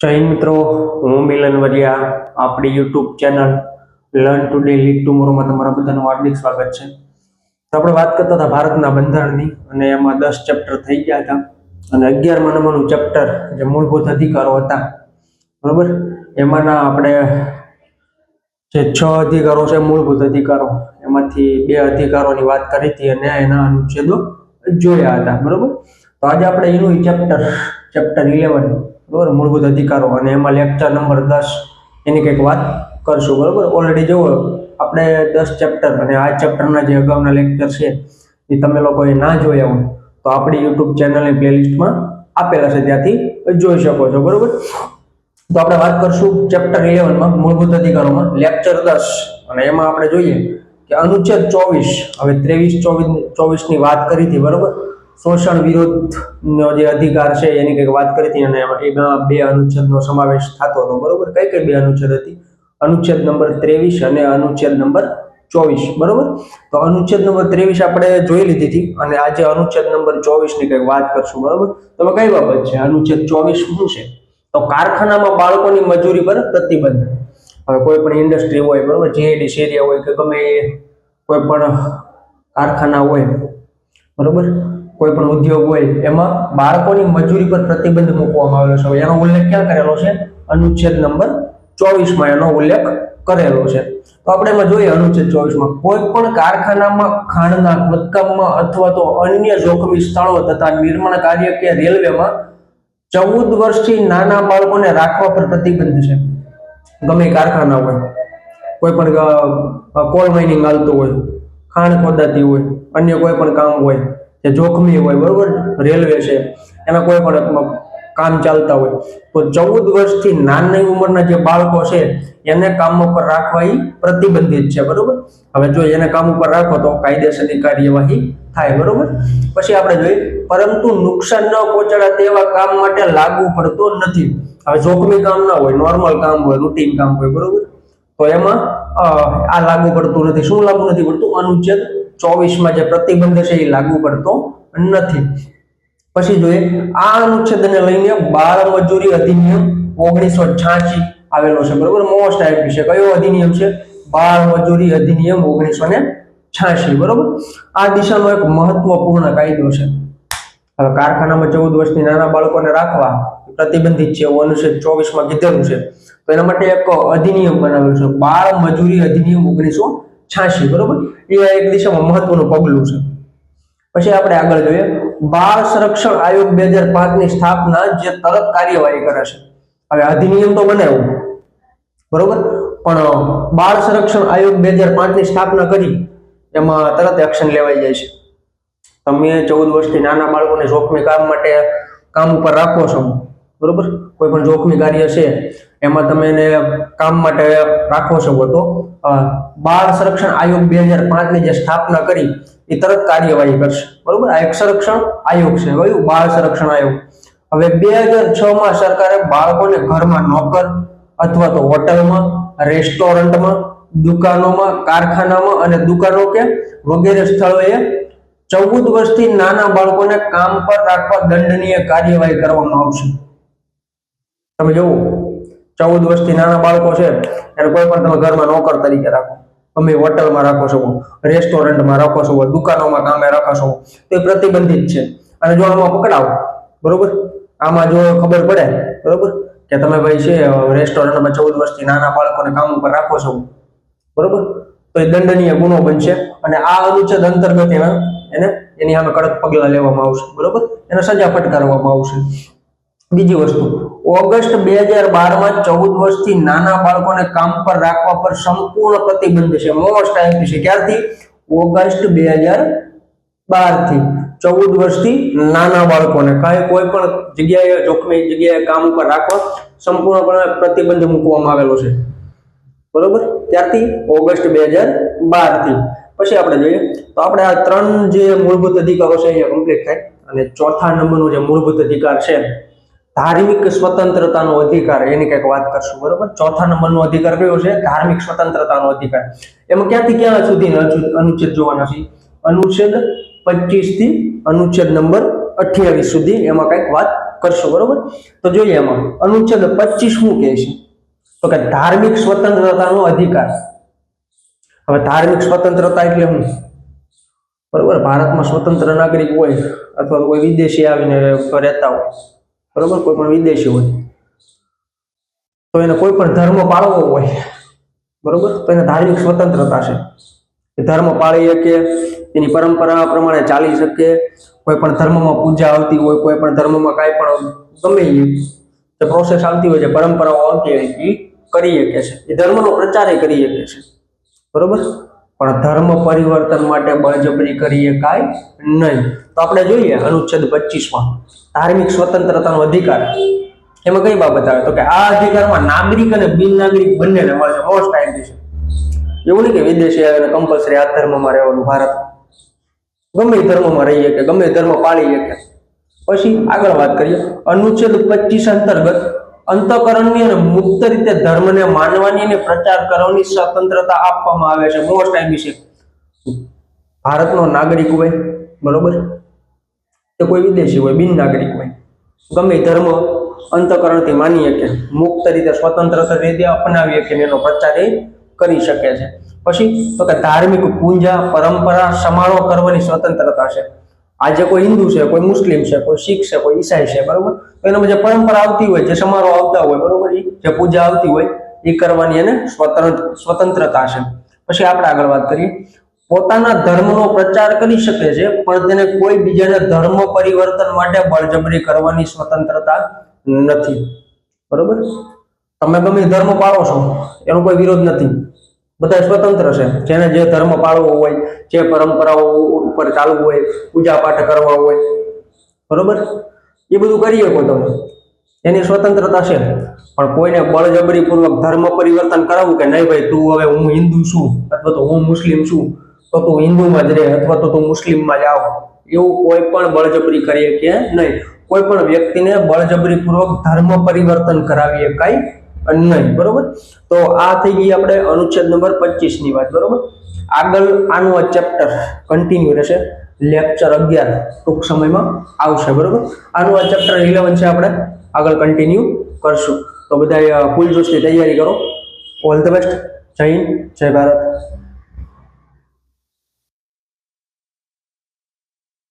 જય મિત્રો, હું મિલન વરિયા આપણી YouTube channel learn today lead ટુમોરોમાં તમારા બધાનું હાર્દિક સ્વાગત છે. તો આપણે વાત કરતા હતા ભારતના બંધારણની, અને એમાં દસ ચેપ્ટર થઈ ગયા હતા, અને અગિયારમાં નંબરનું ચેપ્ટર જે મૂળભૂત અધિકારો હતા, બરોબર? એમાંના આપણે જે છ અધિકારો છે, મૂળભૂત અધિકારો, એમાંથી બે અધિકારોની વાત કરી હતી, અને એના અનુચ્છેદો જોયા હતા, બરોબર? તો આજે આપણે એનું ચેપ્ટર ચેપ્ટર ઇલેવન બરોબર? મૂળભૂત અધિકારો. અને એમાં લેક્ચર નંબર દસ એની કંઈક વાત કરશું, બરાબર? ઓલરેડી જુઓ, આપણે દસ ચેપ્ટર અને આ ચેપ્ટરના જે અગાઉના લેક્ચર છે, એ તમે લોકોએ ના જોયા હોય, તો આપણી યુટ્યુબ ચેનલની પ્લેલિસ્ટમાં આપેલા છે, ત્યાંથી જોઈ શકો છો, બરાબર? તો આપણે વાત કરશું ચેપ્ટર ઇલેવનમાં મૂળભૂત અધિકારોમાં. લેક્ચર દસ. અને એમાં આપણે જોઈએ કે અનુચ્છેદ ચોવીસ, હવે ત્રેવીસ ચોવીસ, ચોવીસની વાત કરી હતી, બરોબર? શોષણ વિરોધનો જે અધિકાર છે એની કંઈક વાત કરી હતી અને એમાં બે અનુચ્છેદનો સમાવેશ થતો હતો. બરોબર? કઈ કઈ બે અનુચ્છેદ હતી? અનુચ્છેદ નંબર ત્રેવીસ અને અનુચ્છેદ નંબર ચોવીસ. બરોબર? તો અનુચ્છેદ નંબર ત્રેવીસ આપણે જોઈ લીધી હતી અને આજે અનુચ્છેદ નંબર ચોવીસની કંઈક વાત કરશું. બરોબર? તમે કઈ બાબત છે? અનુચ્છેદ ચોવીસ શું છે? તો કારખાનામાં બાળકોની મજૂરી પર પ્રતિબંધ. હવે કોઈ પણ ઇન્ડસ્ટ્રી હોય, બરોબર? જીઆઈડી એરિયા હોય કે ગમે એ કોઈ પણ કારખાના હોય, બરોબર? કોઈ પણ ઉદ્યોગ હોય, એમાં બાળકોની મજૂરી પર પ્રતિબંધ મૂકવામાં આવેલો છે. એનો ઉલ્લેખ ક્યાં કરેલો છે? અનુચ્છેદ નંબર ચોવીસમાં એનો ઉલ્લેખ કરેલો છે. તો આપણે એમાં જોઈએ અનુચ્છેદ ચોવીસમાં, કોઈ પણ કારખાનામાં, ખાણના ખોદકામમાં અથવા તો અન્ય જોખમી સ્થળો તથા નિર્માણ કાર્ય કે રેલવેમાં ચૌદ વર્ષથી નાના બાળકોને રાખવા પર પ્રતિબંધ છે. ગમે કારખાના હોય, કોઈ પણ કોલ માઇનિંગ હાલતું હોય, ખાણ ખોદાતી હોય, અન્ય કોઈ પણ કામ હોય જે જોખમી હોય, બરોબર રેલવે છે, એના કોઈ પણ કામ ચાલતા હોય. તો ચૌદ વર્ષથી નાની ઉંમરના જે બાળકો છે, એને કામ ઉપર રાખવા એ પ્રતિબંધિત છે, બરોબર? હવે જો એને કામ ઉપર રાખો તો કાયદેસરની કાર્યવાહી થાય, બરોબર? પછી આપણે જોઈએ, પરંતુ નુકસાન ન પહોંચાડા તેવા કામ માટે લાગુ પડતો નથી. હવે જોખમી કામ ના હોય, નોર્મલ કામ હોય, રૂટીન કામ હોય, બરોબર? તો એમાં આ લાગુ પડતું નથી. શું લાગુ નથી પડતું? અનુચ્છેદ ચોવીસમાં જે પ્રતિબંધ છે એ લાગુ પડતો નથી. પછી જોઈએ, આ અનુચ્છેદને લઈને બાળ મજૂરી અધિનિયમ ઓગણીસો છ્યાસી આવેલો છે. બરોબર? મોસ્ટ આઈપી છે. કયો અધિનિયમ છે? બાળ મજૂરી અધિનિયમ ઓગણીસો ને છ્યાસી બરોબર? આ દિશાનો એક મહત્વપૂર્ણ કાયદો છે. હવે કારખાનામાં ચૌદ વર્ષની નાના બાળકોને રાખવા પ્રતિબંધિત છે. એવું અનુચ્છેદ ચોવીસમાં કીધેલું છે. તો એના માટે એક અધિનિયમ બનાવેલું છે. બાળ મજૂરી અધિનિયમ ઓગણીસો છ્યાસી બરોબર? એ એક દિશામાં મહત્વનું પગલું છે. પછી આપણે આગળ જોઈએ. બાળ સંરક્ષણ આયોગ બે હજાર પાંચની સ્થાપના જે તરત કાર્યવાહી કરે છે. હવે અધિનિયમ તો બનાવ્યું, બરોબર? પણ બાળ સંરક્ષણ આયોગ બે હજાર પાંચની સ્થાપના કરી, એમાં તરત એક્શન લેવાઈ જાય છે. તમે ચૌદ વર્ષથી નાના બાળકોને જોખમી કામ માટે કામ ઉપર રાખો છો, બરોબર? કોઈ પણ જોખમી કાર્ય છે એમાં તમે એને કામ માટે રાખો છો તો બાળ સંરક્ષણ આયોગ બે હજાર પાંચની જે સ્થાપના કરી, એ તરત કાર્યવાહી કરશે. બરોબર? આ એક સંરક્ષણ આયોગ છે. કયું બાળ સંરક્ષણ આયોગ. હવે બે હજાર છ માં સરકારે બાળકોને ઘરમાં નોકર અથવા તો હોટલમાં, રેસ્ટોરન્ટમાં, દુકાનોમાં, કારખાનામાં અને દુકાનો કે વગેરે સ્થળોએ ચૌદ વર્ષથી નાના બાળકોને કામ પર રાખવા દંડનીય કાર્યવાહી કરવામાં આવશે. તમે જોવો ચૌદ વર્ષથી નાના બાળકો છે, એને કોઈ પણ તમે ઘરમાં નોકર તરીકે રાખો. તમે હોટલમાં રાખો છો, રેસ્ટોરન્ટમાં રાખો છો, દુકાનોમાં કામે રાખો છો, તો એ પ્રતિબંધિત છે. અને જો આમાં પકડાવો, બરોબર? આમાં જો ખબર પડે, બરોબર? કે તમે ભાઈ છે, રેસ્ટોરન્ટમાં ચૌદ વર્ષથી નાના બાળકોને કામ ઉપર રાખો છો, બરોબર? તો એ દંડનીય ગુનો બનશે અને આ અનુચ્છેદ અંતર્ગત એના, એને એની સામે કડક પગલાં લેવામાં આવશે, બરોબર? એને સજા ફટકારવામાં આવશે. બીજી વસ્તુ, ઓગસ્ટ બે હજાર બારમાં ચૌદ વર્ષથી નાના બાળકોને કામ પર રાખવા પર સંપૂર્ણ પ્રતિબંધ છે. મોસ્ટ આઈપી છે. ક્યારથી? ઓગસ્ટ બે હજાર બારથી ચૌદ વર્ષથી નાના બાળકોને કાંઈ કોઈ પણ જગ્યાએ, જોખમી જગ્યાએ કામ ઉપર રાખવા સંપૂર્ણપણે પ્રતિબંધ મૂકવામાં આવેલો છે. બરોબર? ત્યારથી ઓગસ્ટ બે હજાર બારથી પછી આપણે જોઈએ, તો આપણે આ ત્રણ જે મૂળભૂત અધિકારો છે એ કમ્પ્લીટ થાય. અને ચોથા નંબરનો જે મૂળભૂત અધિકાર છે ધાર્મિક સ્વતંત્રતાનો અધિકાર, એની કંઈક વાત કરશું, બરોબર? ચોથા નંબરનો અધિકાર કયો છે? ધાર્મિક સ્વતંત્રતાનો અધિકાર. એમાં ક્યાંથી ક્યાં સુધી અનુચ્છેદ જોવાના છે? અનુચ્છેદ પચીસથી અનુચ્છેદ નંબર અઠ્યાવીસ સુધી એમાં કંઈક વાત કરશું, બરોબર? તો જોઈએ એમાં. અનુચ્છેદ પચીસ શું કહે છે? તો કે ધાર્મિક સ્વતંત્રતાનો અધિકાર. હવે ધાર્મિક સ્વતંત્રતા એટલે શું? બરોબર? ભારતમાં સ્વતંત્ર નાગરિક હોય અથવા કોઈ વિદેશી આવીને રહેતા હોય બરોબર? કોઈ પણ વિદેશી હોય. તો એને કોઈ પણ ધર્મ પાળવો હોય, બરોબર? તો એને ધાર્મિક સ્વતંત્રતા છે. એ ધર્મ પાળી શકે, એની પરંપરા પ્રમાણે ચાલી શકે. કોઈ પણ ધર્મમાં પૂજા આવતી હોય, કોઈ પણ ધર્મમાં કાંઈ પણ ગમે એ પ્રોસેસ આવતી હોય, જે પરંપરાઓ આવતી હોય, એ કરી શકે છે. એ ધર્મનો પ્રચાર એ કરી શકે છે. બરોબર? પણ ધર્મ પરિવર્તન માટે બળજબરી કરીએ કાંઈ નહીં. તો આપણે જોઈએ અનુચ્છેદ પચીસમાં ધાર્મિક સ્વતંત્રતાનો અધિકાર. એમાં કઈ બાબત આવે? તો કે આ અધિકારમાં નાગરિક અને બિન નાગરિક બંનેને મળે છે. મોસ્ટ ટાઈમ છે. એવું નહીં કે વિદેશી આવીને કમ્પલસરી આ ધર્મમાં રહેવાનું ભારત ગમે ધર્મમાં રહીએ કે ગમે ધર્મ પાળીએ કે. પછી આગળ વાત કરીએ. અનુચ્છેદ પચીસ અંતર્ગત અંતકરણની અને મુક્ત રીતે ધર્મને માનવાની અને પ્રચાર કરવાની સ્વતંત્રતા આપવામાં આવે છે. મોસ્ટ ટાઈમ છે ભારતનો નાગરિક હોય, બરોબર? તે કોઈ વિદેશી હોય, બિન નાગરિક હોય. ગમે ધર્મ અંતકરણથી માનીએ કે મુક્ત રીતે સ્વતંત્ર રીતે અપનાવીએ કે એનો પ્રચાર એ કરી શકે છે. પછી તો કે ધાર્મિક પૂંજા, પરંપરા સમારોહ કરવાની સ્વતંત્રતા છે. આજે કોઈ હિન્દુ છે, કોઈ મુસ્લિમ છે, કોઈ શીખ છે, કોઈ ઈસાઈ છે, બરોબર? તો એનામાં જે પરંપરા આવતી હોય, જે સમારોહ આવતા હોય, બરોબર? જે પૂજા આવતી હોય એ કરવાની એને સ્વતંત્ર સ્વતંત્રતા છે. પછી આપણે આગળ વાત કરીએ. પોતાના ધર્મનો પ્રચાર કરી શકે છે, પણ તેને કોઈ બીજાના ધર્મ પરિવર્તન માટે બળજબરી કરવાની સ્વતંત્રતા નથી. બરોબર? તમે ગમે ધર્મ પાળો છો, એનો કોઈ વિરોધ નથી. બધા સ્વતંત્ર છે. જેને જે ધર્મ પાળવો હોય, જે પરંપરાઓ ઉપર ચાલવું હોય, પૂજા પાઠ કરવા હોય. બરોબર? એ બધું કરી શકો તમે એની સ્વતંત્રતા છે. પણ કોઈને બળજબરી પૂર્વક ધર્મ પરિવર્તન કરાવવું કે નહીં ભાઈ, તું હવે હું હિન્દુ છું, અથવા તો હું મુસ્લિમ છું, તો તું હિન્દુમાં જ રહે, અથવા તો તું મુસ્લિમમાં જ આવ. એવું કોઈ પણ બળજબરી કરીએ કે નહીં. કોઈ પણ વ્યક્તિને બળજબરી પૂર્વક ધર્મ પરિવર્તન કરાવીએ કાંઈ નહીં બરોબર? તો આ થઈ ગઈ આપણે અનુચ્છેદ નંબર પચીસની વાત, બરોબર? આગળ આનું આ ચેપ્ટર કન્ટિન્યુ રહેશે. લેક્ચર અગિયાર, ટૂંક સમયમાં આવશે, બરોબર? આનું આ ચેપ્ટર ઇલેવન છે આપણે આગળ કન્ટિન્યુ કરશું. તો બધા ફૂલ જોશની તૈયારી કરો. ઓલ ધ બેસ્ટ જય હિન્દ, જય ભારત.